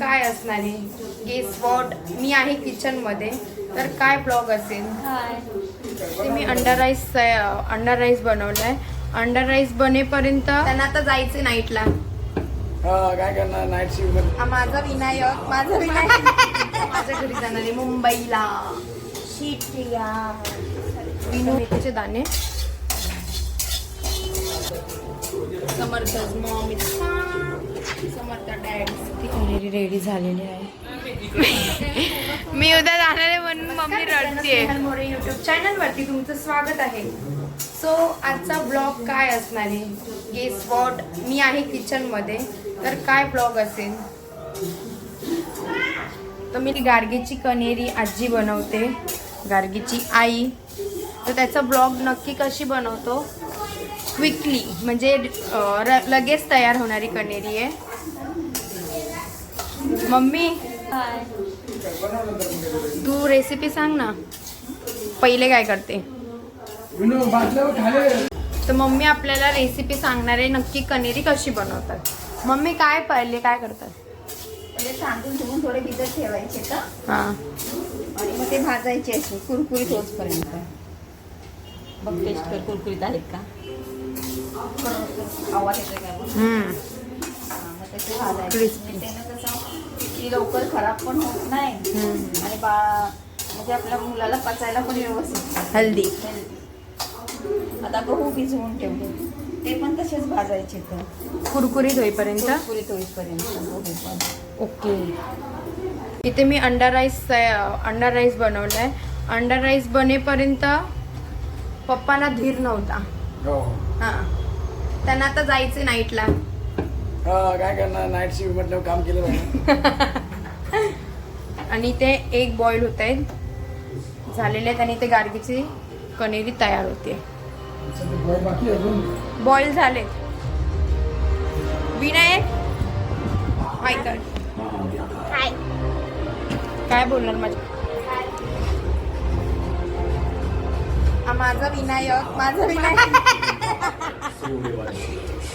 काय असणार आहे? गेस वॉट मी आहे किचनमध्ये तर काय ब्लॉग असेल? ते मी अंडा राईस अंडा राईस बनवलं आहे अंडा राईस बनेपर्यंत त्यांना आता जायचं नाईटला हा काय करणार? नाईट शिफ्ट हा माझा विनायक माझा विनायक. माझ्या घरी जाणार आहे मुंबईला. विनू मेथीचे दाणे. समर्थ मॉम कनेरी रेडी झालेली आहे. मी उद्या जाणार आहे म्हणून मम्मी रडते मोरे युट्यूब चॅनलवरती तुमचं स्वागत आहे. सो आजचा ब्लॉग काय असणार आहे? गेस वॉट मी आहे किचनमध्ये तर काय ब्लॉग असेल? तर मी गार्गीची कनेरी आजी बनवते. गार्गीची आई. तर त्याचा ब्लॉग नक्की कशी बनवतो? क्विकली म्हणजे लगेच तयार होणारी कनेरी आहे. मम्मी तू रेसिपी सांग ना. पहिले काय करते? तर मम्मी आपल्याला रेसिपी सांगणार आहे नक्की कनेरी कशी बनवतात. मम्मी काय पहिले काय करतात? थोडे भिजत ठेवायचे का? हां. आणि मग ते भाजायचे असे कुरकुरीत होचपर्यंत बघ टेस्ट कर कुरकुरीत आहेत का? आवाज येतो काय बघ. हा, की लवकर खराब पण होत नाही. हम्म. आणि बा म्हणजे आपल्या मुलाला पचायला पण व्यवस्थित हल्दी. Healthy. आता गहू भिजवून ठेवले ते पण तसेच भाजायचे तर. कुरकुरीत होईपर्यंत? कुरकुरीत होईपर्यंत गहू पण. ओके. इथे मी अंडा राईस अंडा राईस बनवला आहे अंडा राईस बनेपर्यंत पप्पांना धीर नव्हता. हो. हां. त्यांना आता जायचं नाईटला. हा काय करणार? नाईट शिफ्ट म्हटलं काम केलं पाहिजे आणि ते एक बॉईल होत आहेत झालेले आहेत आणि ते गार्गीची कनेरी तयार होते. बाकी अजून? बॉईल झाले विनायक ऐकत काय बोलणार माझ्या? माझा विनायक माझा विनायक.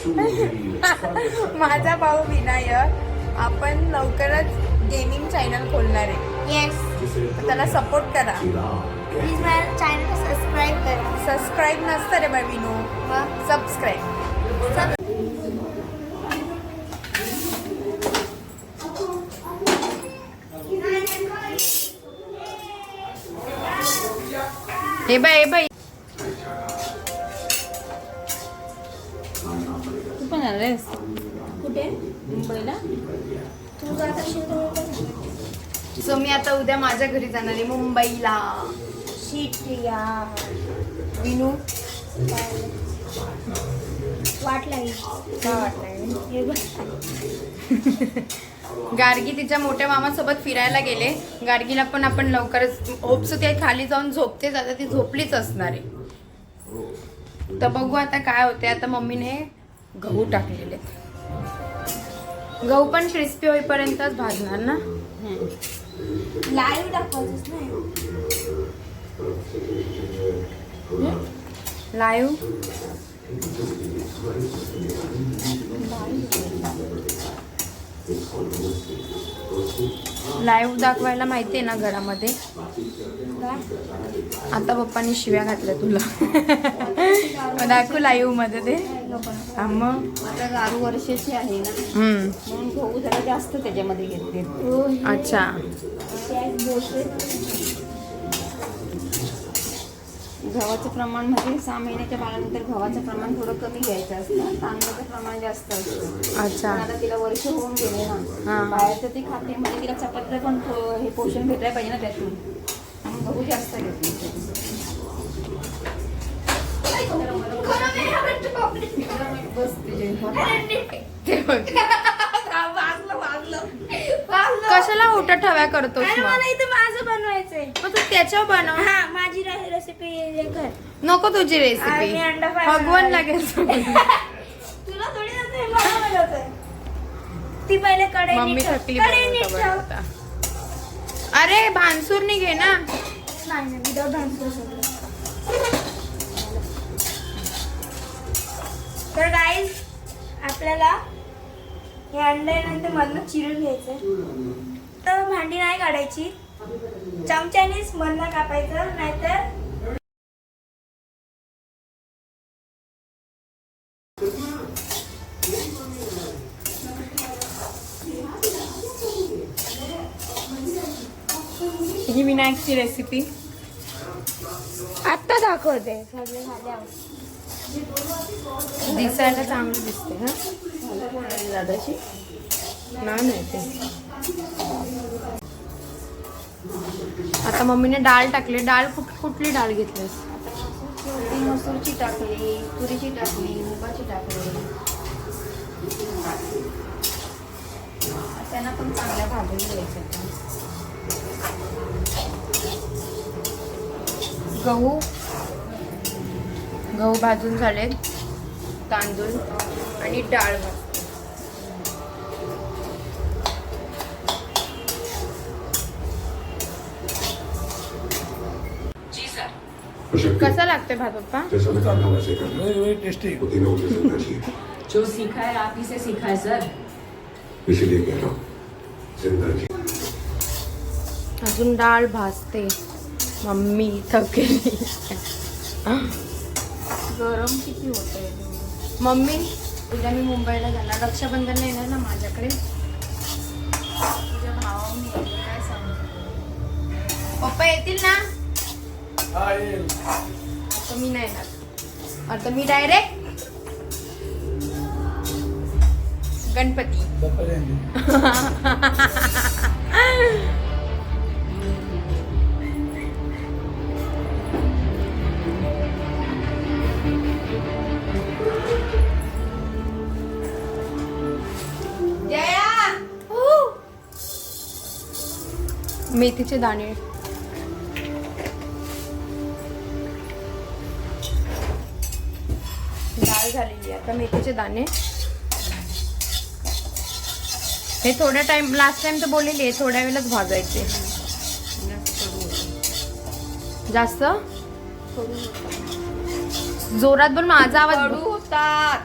माझा भाऊ विनायक आपण लवकरच गेमिंग चॅनल खोलणार आहे. येस त्याला सपोर्ट करा. प्लीज माझ्या चॅनलला सबस्क्राईब करा. सबस्क्राईब नसतं रे बा Vinu. Subscribe hey bye hey bye तू पण आला आहेस कुठे? मुंबईला? तू जात असेल तर सो मी आता उद्या माझ्या घरी जाणार आहे मुंबईला. शीट या विनू? वाट लागली काय बघ. गार्गी तिच्या मोठ्या मामासोबत फिरायला गेले. गार्गीला पण आपण लवकरच होप्स ते खाली जाऊन झोपते आता ती झोपलीच असणार आहे. तर बघू आता काय होते आता मम्मीने गहू टाकलेले. गहू पण क्रिस्पी होईपर्यंतच भाजणार ना? लाईव्ह दाखवतोस नाही. लाईव्ह लाईव्ह दाखवायला माहिती आहे ना घरामध्ये? आता पप्पानी शिव्या घातल्या तुला. दाखवू लाईव्हमध्ये ते. मग? आता गारू वर्षाची आहे ना. गहू जरा जास्त त्याच्यामध्ये घेतले अच्छा. गव्हाचं प्रमाण म्हणजे सहा महिन्याच्या बाळानंतर गव्हाचं प्रमाण थोडं कमी घ्यायचं असतं. तांदळाचं प्रमाण जास्त असतं. अच्छा. आता तिला वर्ष होऊन गेले हा. ना बाहेरचं ती खाते म्हणजे तिला चपात्र पण हे पोषण भेटायला पाहिजे ना त्यातून. म्हणून गहू जास्त घेतले. कशाला ओटा ठव्या करतोस मग तू त्याच्यावर बनव. हा माझी रेसिपी कर. नको तुझी आणि रेसिपी अंडा फ्राय भगवान. लागेल तुला. थोडी जाते मला बनवतंय ती पहिले कढई मम्मी नीट ठेव. थकली कढई नीट बनवता ठेव. बनवता. अरे भानसूर घे ना. नाही नाही विदाउट डान्सर सगळं. तर गाईज आपल्याला हे अंडे नंतर मधनं चिरून घ्यायचं तर भांडी नाही काढायची. चमच्यानेच मधनं कापायचं नाहीतर ही विनायकची रेसिपी आत्ता दाखवते. सगळे दिसायला चांगली दिसते हा? दादाची नाही नाही ते. आता मम्मीने डाळ टाकली. डाळ कुठ कुठली डाळ घेतलीस? मसूरची टाकली तुरीची टाकली मुगाची टाकली. त्यांना पण चांगल्या भाजून घ्यायच्या गहू. गहू भाजून झाले. तांदूळ आणि डाळ कसा लागतोय भात पप्पा? जैसा मैं चाहता हूँ टेस्टी जो सीखा है आप ही से सीखा है सर. इसीलिए कह रहा हूँ अजून डाळ भाजते. मम्मी थकेली गरम किती होतंय? मम्मी उद्या मी मुंबईला जाणार. रक्षाबंधनला येणार ना माझ्याकडे? तुझ्या काय सांगू? पप्पा येतील ना? हा आता मी नाही येणार आता मी डायरेक्ट गणपती. मेथीचे दाणे. आता मेथीचे दाणे. हे थोड्या टाइम लास्ट टाइम तर बोललेली आहे थोड्या वेळाच भाजायचे. जास्त? जोरात बोल माझा आवाज होतात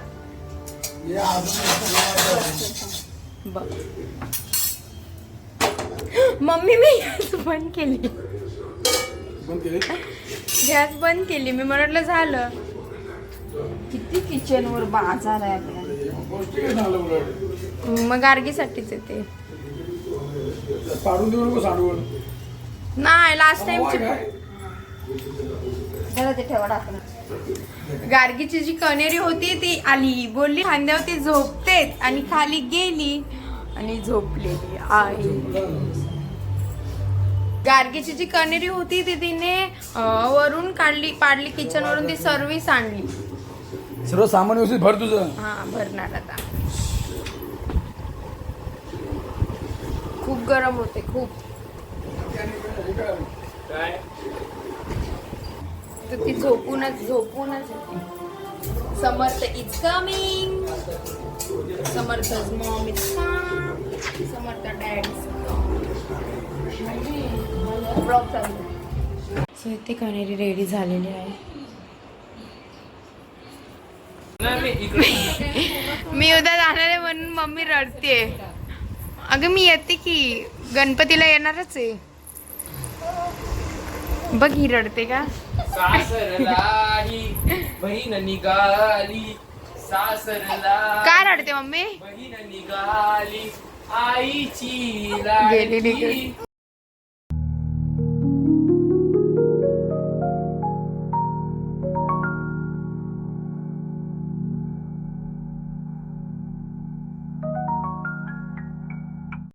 मम्मी मी गॅस बंद केली. बंद केले? गॅस बंद केली मी म्हटलं झालं. किती किचनवर बाजार आहे आपल्या? मग गार्गीसाठीच येते नाही लास्ट टाइमची काय जरा ते ठेवा टाकून गार्गीची जी कनेरी होती ती आली. बोलली खांद्यावरती झोपतेच. आणि खाली गेली आणि झोपलेली आई गार्गीची जी कनेरी होती ती तिने वरून काढली पाडली किचन वरून ती सर्व्हिस आणली. सर्व सामान व्यवस्थित भर तुझं. हा भरणार आता. खूप गरम होते खूप. तर ती झोपूनच झोपूनच. होती Samarth is coming Samarth mom is Samarth dad so इथे कणेरी रेडी झालेली आहे. मी उद्या जाणार आहे म्हणून मम्मी रडते अगं मी येते की. गणपतीला येणारच आहे. बघ ही रडते का? का रडते मम्मी? बहीण